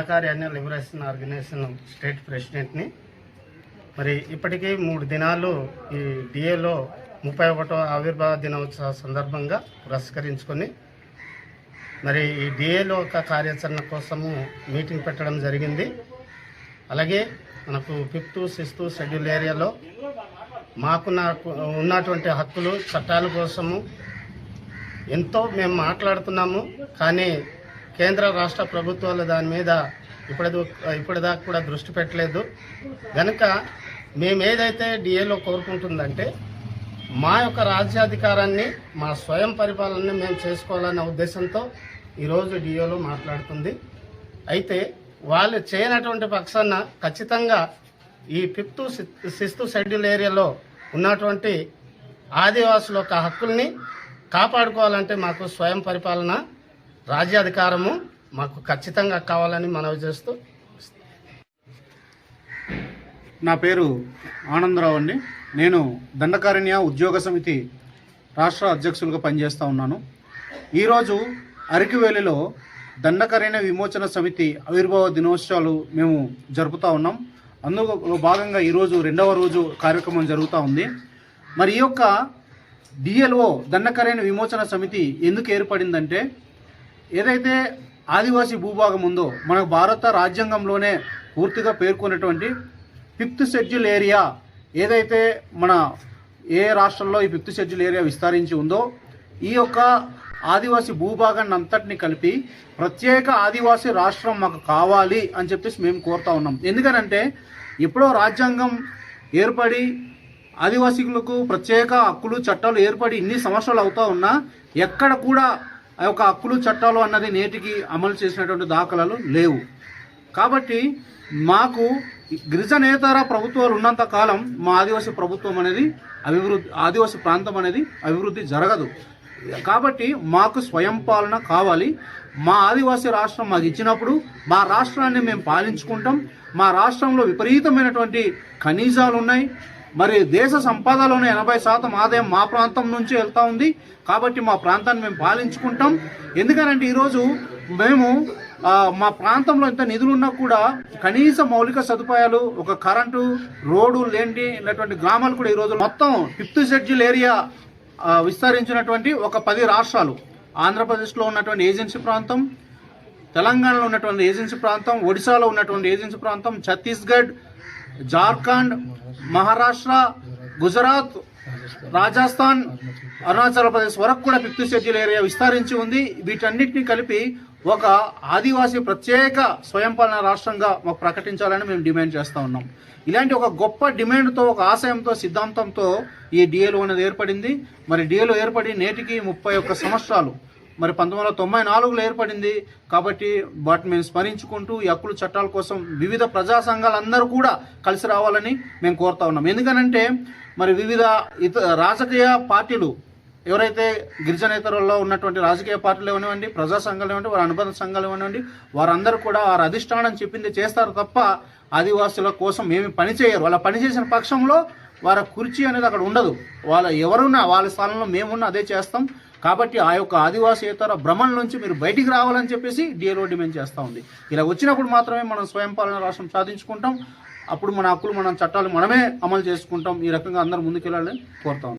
దండకారి అన్య liberation organisation state ప్రెసిడెంట్ని. మరి ఇప్పటికీ మూడు దినాలు ఈ డిఏలో ముప్పై ఒకటో ఆవిర్భావ దినోత్సవ సందర్భంగా పురస్కరించుకొని మరి ఈ డిఏలో ఒక కార్యాచరణ కోసము మీటింగ్ పెట్టడం జరిగింది. అలాగే మనకు ఫిఫ్త్ సిక్స్త్ షెడ్యూల్ ఏరియాలో మాకు నాకు ఉన్నటువంటి హక్కులు చట్టాల కోసము ఎంతో మేము మాట్లాడుతున్నాము. కానీ కేంద్ర రాష్ట్ర ప్రభుత్వాలు దాని మీద ఇప్పటి ఇప్పటిదాకా కూడా దృష్టి పెట్టలేదు. కనుక మేము ఏదైతే డిఏలో కోరుకుంటుందంటే మా యొక్క రాజ్యాధికారాన్ని మా స్వయం పరిపాలనని మేము చేసుకోవాలన్న ఉద్దేశంతో ఈరోజు డిఏలో మాట్లాడుతుంది. అయితే వాళ్ళు చేయనటువంటి పక్షాన ఖచ్చితంగా ఈ ఫిఫ్త్ సిక్స్త్ షెడ్యూల్ ఏరియాలో ఉన్నటువంటి ఆదివాసుల యొక్క హక్కుల్ని కాపాడుకోవాలంటే మాకు స్వయం పరిపాలన రాజ్యాధికారము మాకు ఖచ్చితంగా కావాలని మనవి చేస్తూ నా పేరు ఆనందరావు అండి. నేను దండకారణ్య ఉద్యోగ సమితి రాష్ట్ర అధ్యక్షులుగా పనిచేస్తూ ఉన్నాను. ఈరోజు అరకివేలిలో దండకారణ్య విమోచన సమితి ఆవిర్భావ దినోత్సవాలు మేము జరుపుతూ ఉన్నాం. అందులో భాగంగా ఈరోజు రెండవ రోజు కార్యక్రమం జరుగుతూ ఉంది. మరి ఈ యొక్క డిఎల్ఓ దండకారణ్య విమోచన సమితి ఎందుకు ఏర్పడిందంటే ఏదైతే ఆదివాసీ భూభాగం ఉందో మన భారత రాజ్యాంగంలోనే పూర్తిగా పేర్కొన్నటువంటి ఫిఫ్త్ షెడ్యూల్ ఏరియా ఏదైతే మన ఏ రాష్ట్రంలో ఈ ఫిఫ్త్ షెడ్యూల్ ఏరియా విస్తరించి ఉందో ఈ యొక్క ఆదివాసీ భూభాగాన్ని అంతటిని కలిపి ప్రత్యేక ఆదివాసీ రాష్ట్రం మాకు కావాలి అని చెప్పేసి మేము కోరుతా ఉన్నాం. ఎందుకనంటే ఎప్పుడో రాజ్యాంగం ఏర్పడి ఆదివాసీలకు ప్రత్యేక హక్కులు చట్టాలు ఏర్పడి ఇన్ని సంవత్సరాలు అవుతా ఉన్నా ఎక్కడ కూడా ఆ యొక్క హక్కులు చట్టాలు అన్నది నేటికి అమలు చేసినటువంటి దాఖలాలు లేవు. కాబట్టి మాకు గిరిజనేతర ప్రభుత్వాలు ఉన్నంత కాలం మా ఆదివాసీ ప్రభుత్వం అనేది అభివృద్ధి ఆదివాసీ ప్రాంతం అనేది అభివృద్ధి జరగదు. కాబట్టి మాకు స్వయం పాలన కావాలి. మా ఆదివాసీ రాష్ట్రం మాకు ఇచ్చినప్పుడు మా రాష్ట్రాన్ని మేము పాలించుకుంటాం. మా రాష్ట్రంలో విపరీతమైనటువంటి ఖనిజాలు ఉన్నాయి మరి దేశ సంపదలోని ఎనభై శాతం ఆదాయం మా ప్రాంతం నుంచి వెళ్తా ఉంది. కాబట్టి మా ప్రాంతాన్ని మేము పాలించుకుంటాం. ఎందుకనంటే ఈరోజు మేము మా ప్రాంతంలో ఇంత నిధులు ఉన్నా కూడా కనీస మౌలిక సదుపాయాలు ఒక కరెంటు రోడ్డు లేనిటువంటి గ్రామాలు కూడా ఈరోజు మొత్తం ఫిఫ్త్ షెడ్యూల్ ఏరియా విస్తరించినటువంటి ఒక పది రాష్ట్రాలు. ఆంధ్రప్రదేశ్లో ఉన్నటువంటి ఏజెన్సీ ప్రాంతం తెలంగాణలో ఉన్నటువంటి ఏజెన్సీ ప్రాంతం ఒడిశాలో ఉన్నటువంటి ఏజెన్సీ ప్రాంతం ఛత్తీస్గఢ్ జార్ఖండ్ మహారాష్ట్ర గుజరాత్ రాజస్థాన్ అరుణాచల్ ప్రదేశ్ వరకు కూడా ఫిఫ్త్ షెడ్యూల్ ఏరియా విస్తరించి ఉంది. వీటన్నిటిని కలిపి ఒక ఆదివాసీ ప్రత్యేక స్వయం పాలన రాష్ట్రంగా మాకు ప్రకటించాలని మేము డిమాండ్ చేస్తూ ఉన్నాం. ఇలాంటి ఒక గొప్ప డిమాండ్తో ఒక ఆశయంతో సిద్ధాంతంతో ఈ డిఏలో అనేది ఏర్పడింది. మరి డిఏలో ఏర్పడి నేటికి ముప్పై ఒక్క సంవత్సరాలు మరి పంతొమ్మిది వందల తొంభై నాలుగులో ఏర్పడింది. కాబట్టి వాటిని మేము స్మరించుకుంటూ ఈ హక్కుల చట్టాల కోసం వివిధ ప్రజా సంఘాలందరూ కూడా కలిసి రావాలని మేము కోరుతా ఉన్నాం. ఎందుకనంటే మరి వివిధ ఇత రాజకీయ పార్టీలు ఎవరైతే గిరిజనేతరుల్లో ఉన్నటువంటి రాజకీయ పార్టీలు ఇవ్వనివ్వండి ప్రజా సంఘాలు ఇవ్వండి వారి అనుబంధ సంఘాలు ఇవ్వనివ్వండి వారందరూ కూడా వారి అధిష్టానం చెప్పింది చేస్తారు తప్ప ఆదివాసుల కోసం ఏమి పని చేయరు. వాళ్ళ పనిచేసిన పక్షంలో వారి కుర్చీ అనేది అక్కడ ఉండదు. వాళ్ళ ఎవరున్నా వాళ్ళ స్థానంలో మేమున్నా అదే చేస్తాం. కాబట్టి ఆ యొక్క ఆదివాసేతర భ్రమణ నుంచి మీరు బయటికి రావాలని చెప్పేసి డిఎల్ఓ డిమాండ్ చేస్తూ ఉంది. ఇలా వచ్చినప్పుడు మాత్రమే మనం స్వయం పాలన రాష్ట్రం సాధించుకుంటాం. అప్పుడు మన హక్కులు మనం చట్టాలు మనమే అమలు చేసుకుంటాం. ఈ రకంగా అందరూ ముందుకెళ్ళాలని కోరుతా